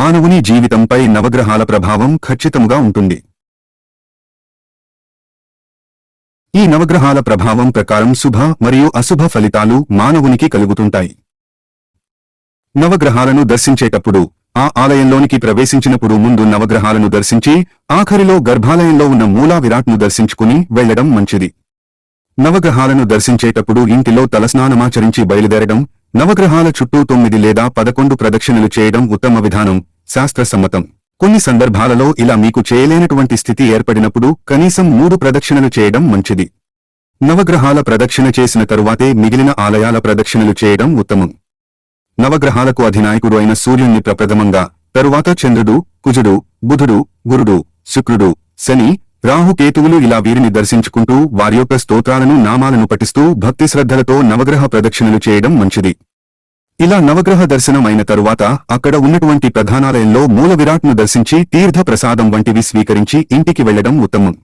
మానవుని జీవితంపై నవగ్రహాల ప్రభావం ఖచ్చితంగా ఉంటుంది. ఈ నవగ్రహాల ప్రభావం ప్రకారం శుభ మరియు అశుభ ఫలితాలు మానవునికి కలుగుతుంటాయి. నవగ్రహాలను దర్శించేటప్పుడు ఆ ఆలయంలోనికి ప్రవేశించినప్పుడు ముందు నవగ్రహాలను దర్శించి ఆఖరిలో గర్భాలయంలో ఉన్న మూలా విరాట్ను దర్శించుకుని వెళ్ళడం మంచిది. నవగ్రహాలను దర్శించేటప్పుడు ఇంటిలో తలస్నానమాచరించి బయలుదేరడం నవగ్రహాల చుట్టూ తొమ్మిది లేదా పదకొండు ప్రదక్షిణలు చేయడం ఉత్తమ విధానం శాస్త్రసమ్మతం కొన్ని సందర్భాలలో ఇలా మీకు చేయలేనటువంటి స్థితి ఏర్పడినప్పుడు కనీసం మూడు ప్రదక్షిణలు చేయడం మంచిది. నవగ్రహాల ప్రదక్షిణ చేసిన తరువాతే మిగిలిన ఆలయాల ప్రదక్షిణలు చేయడం ఉత్తమం. నవగ్రహాలకు అధినాయకుడు అయిన సూర్యుణ్ణి ప్రప్రథమంగా తరువాత చంద్రుడు కుజుడు బుధుడు గురుడు శుక్రుడు శని రాహుకేతువులు ఇలా వీరిని దర్శించుకుంటూ వారి యొక్క స్తోత్రాలను నామాలను పఠిస్తూ భక్తి శ్రద్ధలతో నవగ్రహ ప్రదక్షిణలు చేయడం మంచిది. ఇలా నవగ్రహ దర్శనం అయిన తరువాత అక్కడ ఉన్నటువంటి ప్రధానాలయంలో మూల విరాట్ను దర్శించి తీర్థ ప్రసాదం వంటివి స్వీకరించి ఇంటికి వెళ్ళడం ఉత్తమం.